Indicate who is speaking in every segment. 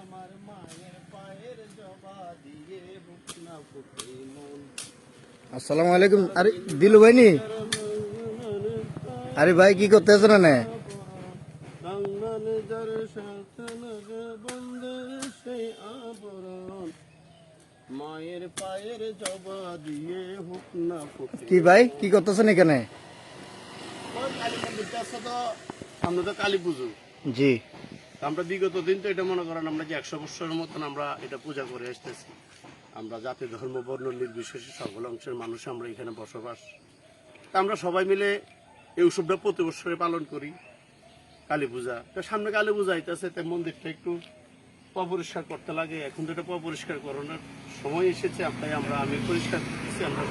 Speaker 1: আমার মায়ের পায়ের জবা দিয়ে বুক না ফুটে মন।
Speaker 2: আসসালামু আলাইকুম। আরে দিলু ভাই নি আরে ভাই কি করতে আছেন না
Speaker 1: আবরণ। মায়ের পায়ের জবা দিয়ে হুক না
Speaker 2: কি ভাই কি করতেছেন এখানে?
Speaker 1: সামনে তো কালী পুজো।
Speaker 2: জি।
Speaker 1: আমরা বিগত দিন তো এটা মনে করেন আমরা যে একশো বছরের মতন আমরা এটা পূজা করে আসতেছি। আমরা জাতি ধর্ম বর্ণ নির্বিশেষে সকল অংশের মানুষ আমরা এখানে বসবাস। আমরা সবাই মিলে এই উৎসবটা প্রতি বছরে পালন করি কালী পূজা। তো সামনে কালী পূজা আইতেছে তাই মন্দিরটা একটু অপরিষ্কার করতে লাগে। এখন তো এটা অপরিষ্কার করানোর সময় এসেছে তাই আমরা আমি পরিষ্কার করতেছি আমরা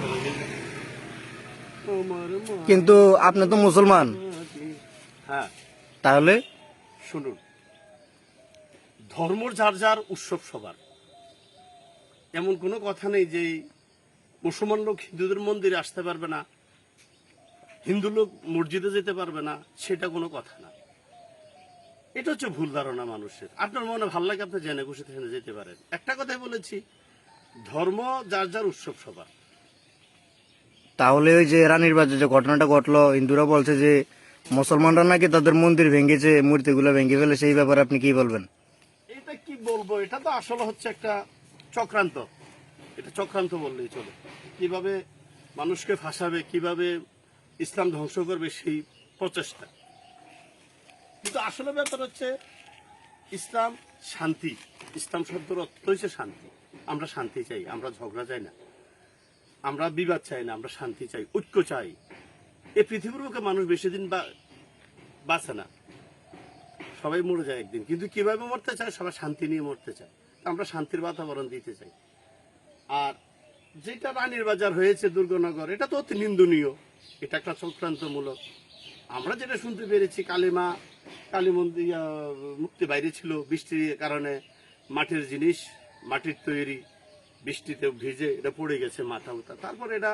Speaker 2: কিন্তু আপনি তো মুসলমান।
Speaker 1: হ্যাঁ।
Speaker 2: তাহলে?
Speaker 1: শুনুন। ধর্ম যার যার উৎসব সবার। এমন কোনো কথা নেই যে মুসলমান লোক হিন্দুদের মন্দিরে আসতে পারবে না, হিন্দু লোক মসজিদে যেতে পারবে না, সেটা কোনো কথা না। এটা হচ্ছে ভুল ধারণা মানুষের। আপনার মনে ভালো লাগে আপনি জেনে খুশি সেখানে যেতে পারেন। একটা কথাই বলেছি, ধর্ম যার যার উৎসব সবার।
Speaker 2: তাহলে ওই যে রানীর বাজার যে ঘটনাটা ঘটলো, হিন্দুরা বলছে যে মুসলমানরা নাকি তাদের মন্দির ভেঙেছে, মূর্তিগুলো ভেঙে ফেলে সেই ব্যাপারে আপনি কি বলবেন?
Speaker 1: বলব, এটা তো আসলে হচ্ছে একটা চক্রান্ত। এটা চক্রান্ত বললেই চলে। কীভাবে মানুষকে ফাঁসাবে, কীভাবে ইসলাম ধ্বংস করবে সেই প্রচেষ্টা। কিন্তু আসলে ব্যাপার হচ্ছে, ইসলাম শান্তি, ইসলাম শব্দের অর্থ হচ্ছে শান্তি। আমরা শান্তি চাই, আমরা ঝগড়া চাই না। আমরা বিবাদ চাই না, আমরা শান্তি চাই, ঐক্য চাই। এই পৃথিবীর বুকে মানুষ বেশি দিন বাঁচে না। সবাই মরে যায় একদিন। কিন্তু কীভাবে মরতে চায়? সবাই শান্তি নিয়ে মরতে চায়। আমরা শান্তির বাতাবরণ দিতে চাই। আর যেটা রানীর বাজার হয়েছে দুর্গনগর, এটা তো অতি নিন্দনীয়। এটা একটা চক্রান্তমূলক। আমরা যেটা শুনতে পেরেছি, কালিমা কালী মন্দির মুক্তি বাইরে ছিল বৃষ্টির কারণে। মাটির জিনিস, মাটির তৈরি, বৃষ্টিতে ভিজে এটা পড়ে গেছে মাথা উঠা তারপর এটা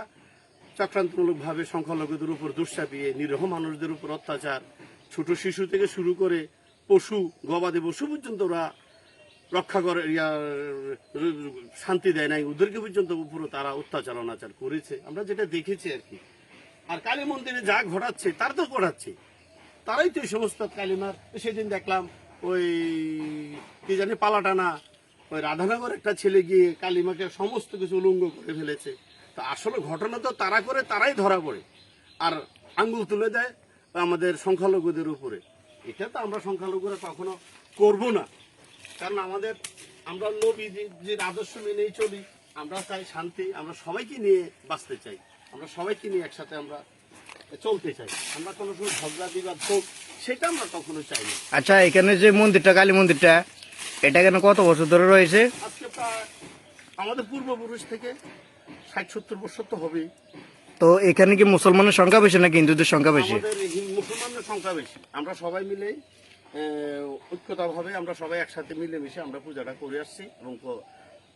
Speaker 1: চক্রান্তমূলকভাবে সংখ্যালঘুদের উপর দুঃসাপিয়ে নিরহ মানুষদের উপর অত্যাচার, ছোট শিশু থেকে শুরু করে পশু, গবাদি পশু পর্যন্ত ওরা রক্ষা করে শান্তি দেয় নাই। ওদেরকে পর্যন্ত উপরে তারা অত্যাচার, অনাচার করেছে। আমরা যেটা দেখেছি আর কি। আর কালী মন্দিরে যা ঘটাচ্ছে, তার তো ঘটাচ্ছে। তারাই তো এই সমস্ত কালিমার। সেদিন দেখলাম ওই, কি জানি, পালাটানা, ওই রাধানগর একটা ছেলে গিয়ে কালিমাকে সমস্ত কিছু উলঙ্গ করে ফেলেছে। তো আসলে ঘটনা তো তারা করে, তারাই ধরা পড়ে। আর আঙ্গুল তুলে দেয় আমাদের সংখ্যালঘুদের উপরে। এটা তো আমরা সংখ্যালঘুরা কখনো করব না। কারণ আমাদের আমরা নবী যে- যে আদর্শ মেনেই চলি আমরা চাই শান্তি আমরা সবাইকে নিয়ে বাঁচতে চাই। আমরা সবাইকে নিয়ে একসাথে আমরা চলতে চাই। আমরা কোনো সময় ঝগড়া বিবাদ হোক সেটা আমরা কখনো চাই না।
Speaker 2: আচ্ছা এখানে যে মন্দিরটা কালী মন্দিরটা এটা কেন কত বছর ধরে রয়েছে?
Speaker 1: আজকে প্রায় আমাদের পূর্বপুরুষ থেকে ষাট সত্তর বছর তো হবেই।
Speaker 2: তো এখানে কি মুসলমানের সংখ্যা বেশি নাকি হিন্দুদের সংখ্যা বেশি?
Speaker 1: মুসলমানদের সংখ্যা বেশি। আমরা সবাই মিলে ঐক্যতা ভাবে আমরা সবাই একসাথে মিলেমিশে আমরা পূজাটা করে আসছি এবং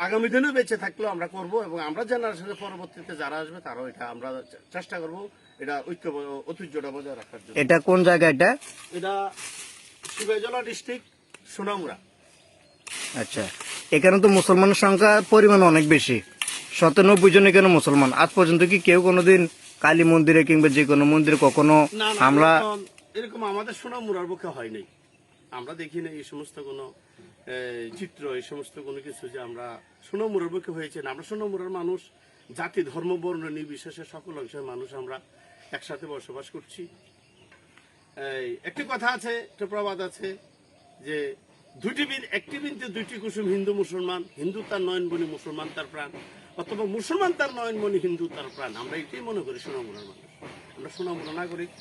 Speaker 1: আগামী দিনেও বেঁচে থাকলেও আমরা করব এবং আমরা জেনারেশনের পরবর্তীতে যারা আসবে তারাও এটা আমরা চেষ্টা করব এটা ঐক্য ঐতিহ্যটা বজায় রাখার জন্য।
Speaker 2: এটা কোন জায়গা এটা?
Speaker 1: এটা শিবাজলা ডিস্ট্রিক্ট সুনামুরা
Speaker 2: আচ্ছা এখানে তো মুসলমানের সংখ্যা পরিমাণ অনেক বেশি। সতানব্বই জনে কেন মুসলমান? আজ পর্যন্ত কি কেউ কোনোদিন কালী মন্দিরে কিংবা যে কোনো মন্দিরে কখনো আমরা
Speaker 1: এরকম- আমাদের সোনামুরার পক্ষে হয় নাই। আমরা দেখি না এই সমস্ত কোনো চিত্র এই সমস্ত কোনো কিছু যে আমরা সোনামুরার পক্ষে হয়েছে না। আমরা সোনামুরার মানুষ জাতি ধর্ম বর্ণ নির্বিশেষে সকল অংশের মানুষ আমরা একসাথে বসবাস করছি। এই, একটি কথা আছে একটা প্রবাদ আছে যে দুটি বিন একটি বিনতে দুইটি কুসুম হিন্দু মুসলমান হিন্দু তার নয়নমণি মুসলমান তার প্রাণ। অথবা মুসলমান তার নয়নমণি হিন্দু তার প্রাণ। আমরা এটাই মনে করি সোনামুরার মানুষ। আমরা সোনামুরা নাগরিক।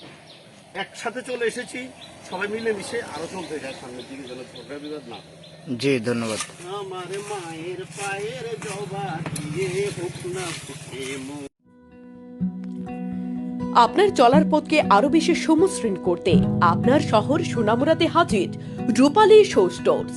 Speaker 1: একসাথে চলে এসেছি সবাই মিলে মিশে আরও চলতে যায় সামনের দিকে যেন ঝগড়া বিবাদ না
Speaker 2: জি ধন্যবাদ।
Speaker 1: আমার মায়ের পায়ের জবা দিয়ে হোক না ফুটে
Speaker 3: আপনার চলার পথকে আরও বেশি সমশ্রীণ করতে আপনার শহর সোনামুরাতে হাজির রূপালী শো স্টোরস।